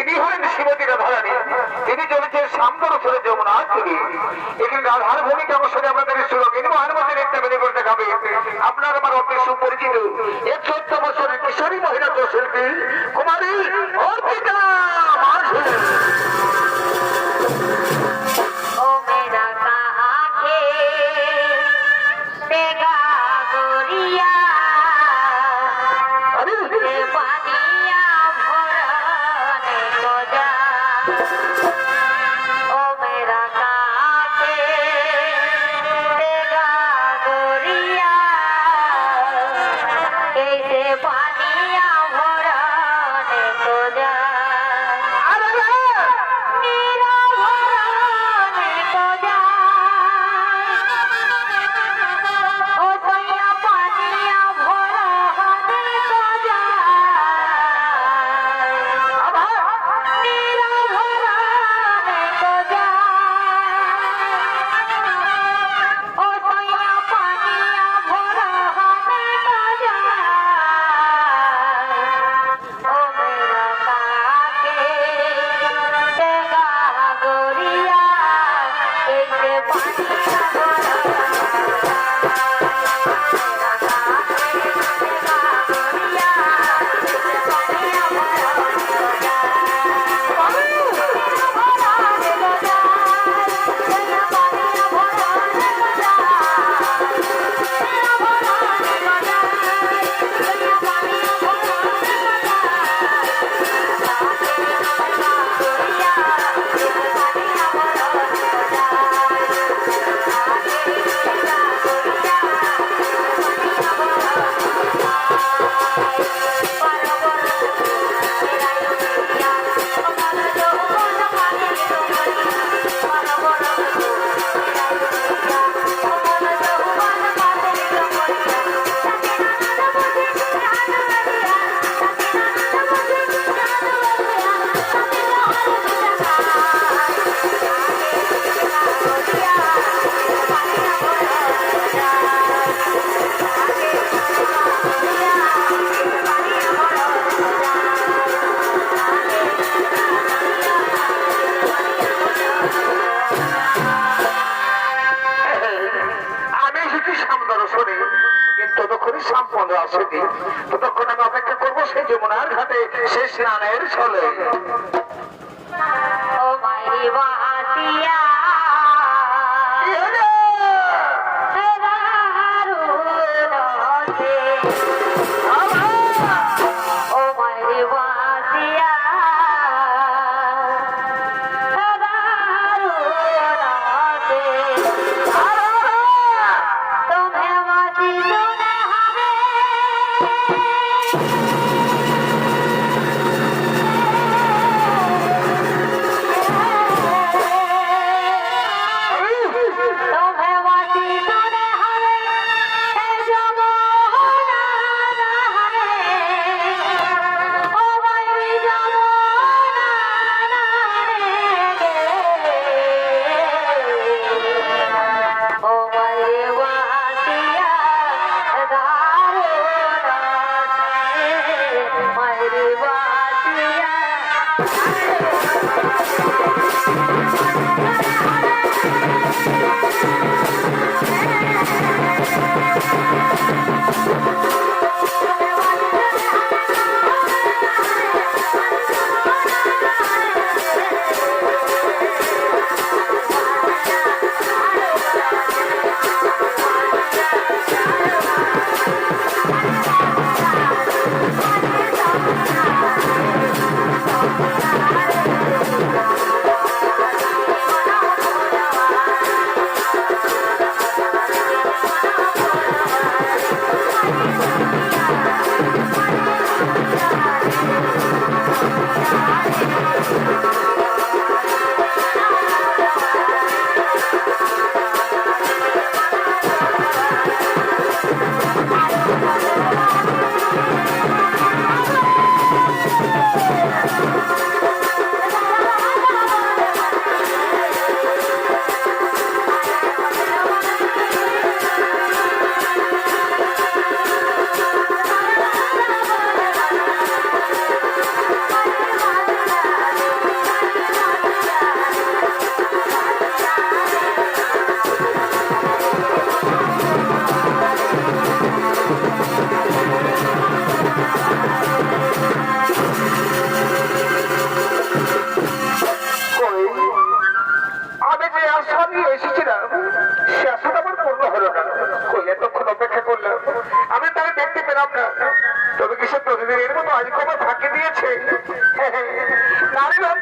ইনি হলেন শ্রীমতী রাধারানী। তিনি চলেছেন সামদর উঠলে যমুনা চুরি এখানে রাধার ভূমিকা অবশ্যই আপনাদের সুযোগ ইনি মহানমন্দির ইত্যাদি করে দেখাবে আপনার আমার অতি সুপরিচিত এক চোদ্দ বছরের কিশোরী মহিলা শিল্পী কুমারী অর্পিতা মাঝি Bye.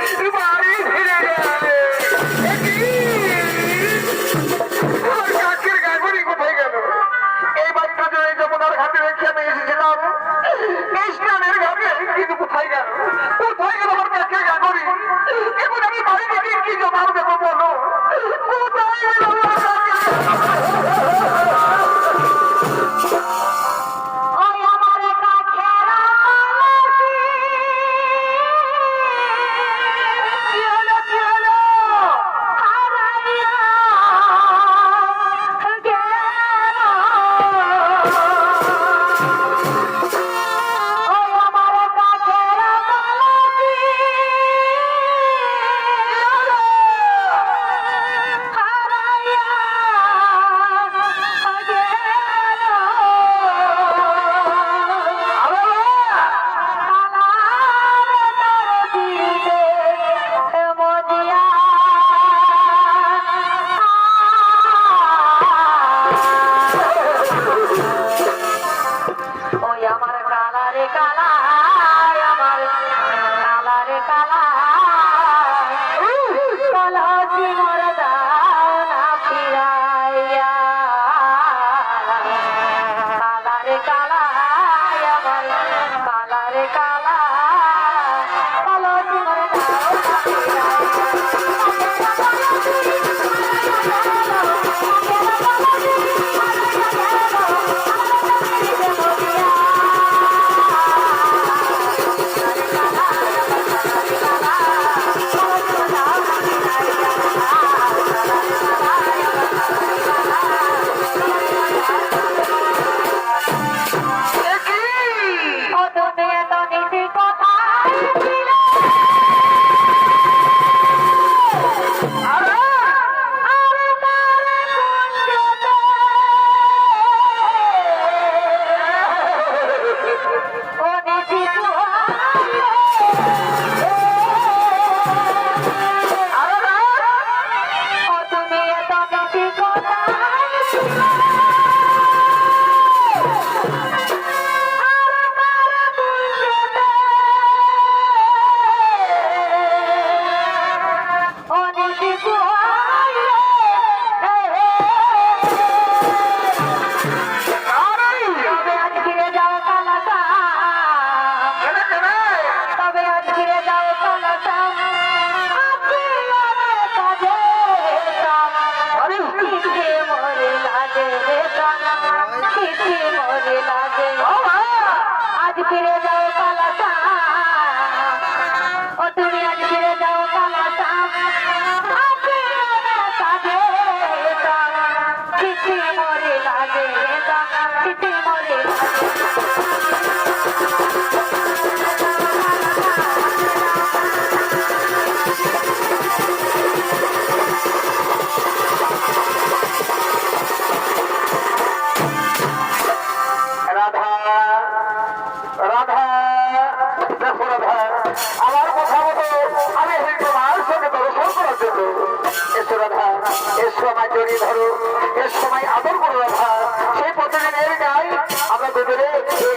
Uber. ফিরে যাও কালাটা ও তুমি আজ ফিরে যাও কাজে চিঠি মরে লাগে চিঠি মরে এসো আমায় জড়িয়ে ধরো। এর সময় আদর করো রাধা। সেই প্রতিদিনের গাই আমরা দুজনে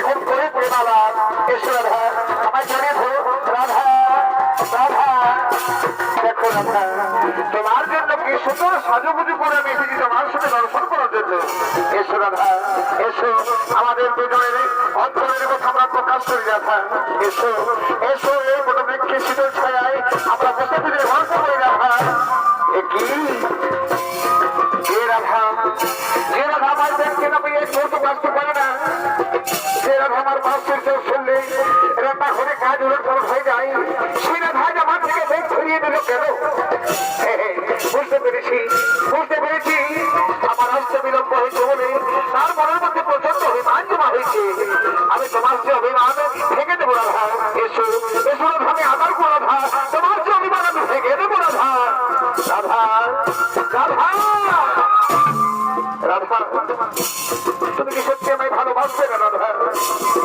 এখন করে পড়ে পালাম। এসো রাধা আমায় জড়িয়ে ধরো। রাধা রাধা। দেখো রাধা, তোমার জন্য কি সুন্দর সাজুগুজু করে আমি এসেছি তোমার সঙ্গে দর্শন করার জন্য। এসো রাধা, এসো। আমাদের দুজনের অন্তরের কথা আমরা প্রকাশ করি, রাধা। এসো এসো এই মতো বৃক্ষের শীতল ছায় আমরা বসে ফিরে গল্প করি রাধা। আমার দেখতে না হয়েছে বলে তার মনের মধ্যে প্রচণ্ড অভিমান জমা হয়েছে আমি তোমার যে অভিমান থেকে দেবো এসো এসো আমি আদার করো রাধা তোমার যে অভিমান আমি থেকে দেবো তুমি কি সত্যি আমায় ভালোবাসবে না দাদা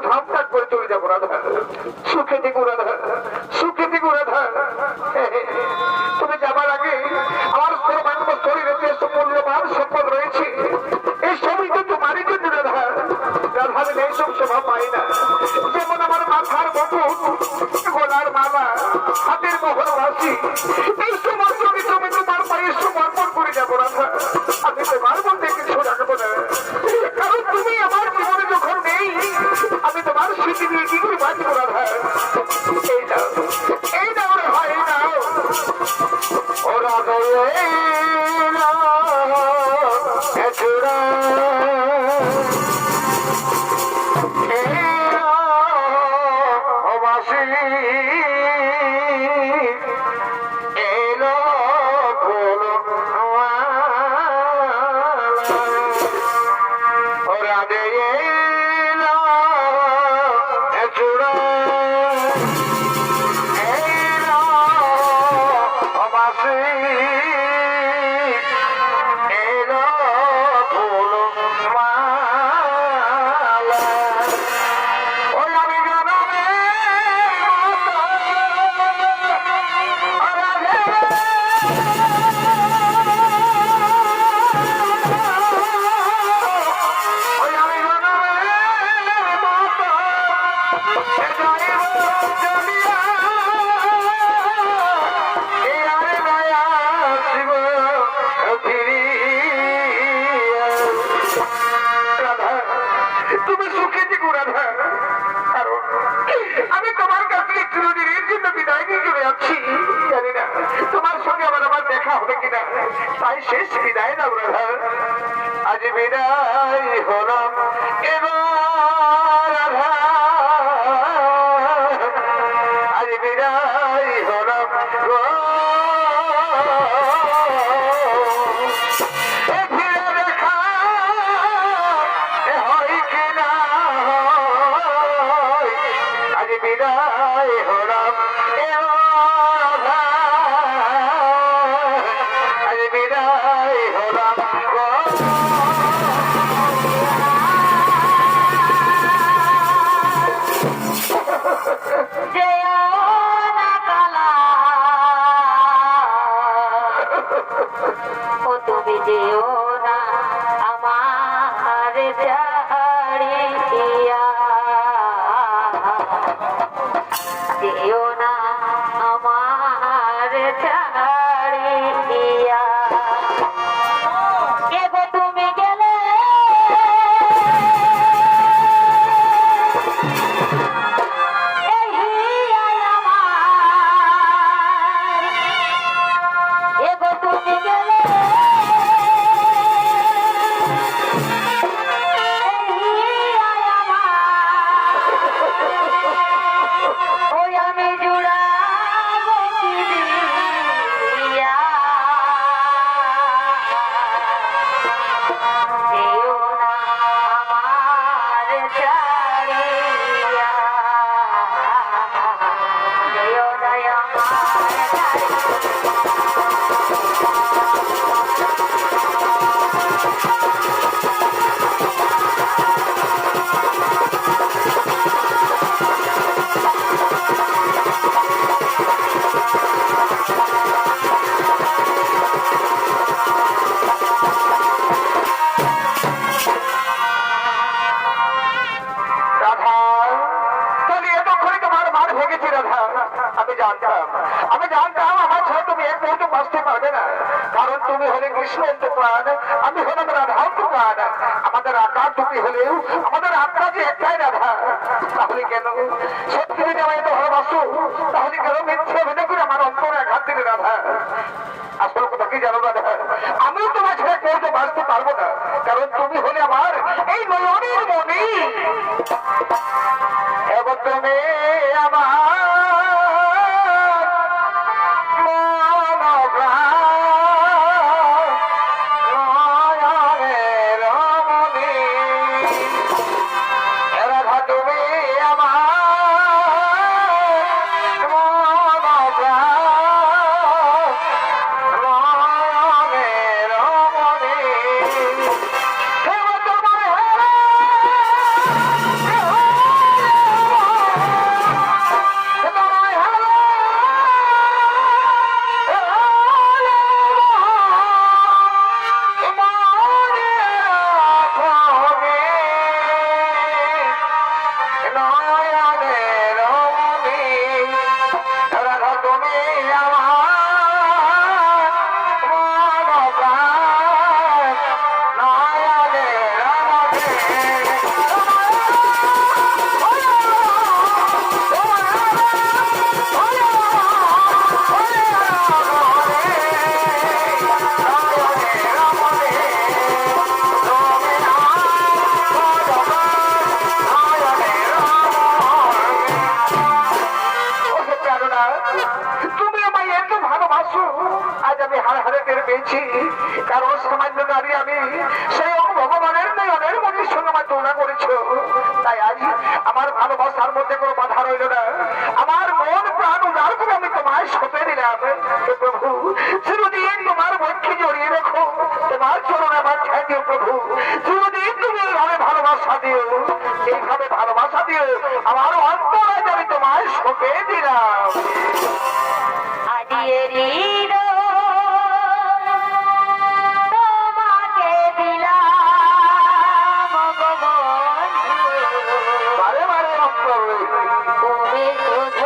শুধু ধাপ ধাপ করে চলে যাব, রাধা। সুখেতি রাধা সুখেতি রাধা। তুমি যাবার আগে আমার সর্বাঙ্গ শরীরে যে মূল্যবান সম্পদ রয়েছে, এই সবই কিন্তু তোমারই জন্য, রাধা। রাধার এইসব শোভা পাই না। যেমন আমার মাথার মতো গোলার মালা, হাতের মোহর ভাসি ও তুমি যেও না আমার যা জানতাম। আমি জানতাম, আমার ছাড়া তুমি এক মুহূর্ত বাঁচতে পারবে না। কারণ তুমি হলে কৃষ্ণ প্রাণ, আমি হলাম রাধান্ত প্রাণ। আমাদের আকার তুমি হলেও আমাদের আত্মা যে একটাই রাধা। তাহলে কেন? সত্যি যদি আমায় এত ভালোবাসো, তাহলে কেন মিথ্যে অভিনয় করে আমার অন্তরে আঘাত দিলে রাধা? আসল কথা কি জানো রাধা? আমিও তোমার ছাড়া কেউ বাঁচতে পারব না। কারণ তুমি হলে আমার এই নয়নের মনি এবং তুমি আমার আজ আমি টের পেয়েছি। কারণ সামান্য নারী আমি ভগবানের মধ্যে সঙ্গে আমার তুলনা করেছ। তাই আজ আমার ভালোবাসার মধ্যে কোনো বাধা রইল না। আমার মন প্রাণ উদার করে আমি তোমায় দিলাম। প্রভু, চিরদিন তোমার জড়িয়ে তোমার চরণে আমার প্রভু। চিরদিন তুমি এইভাবে ভালোবাসা দিও। এইভাবে ভালোবাসা দিও, আমার আমি তোমায় সঁপে দিলাম। আদিয়েরির অন্তরে তুমি শুধু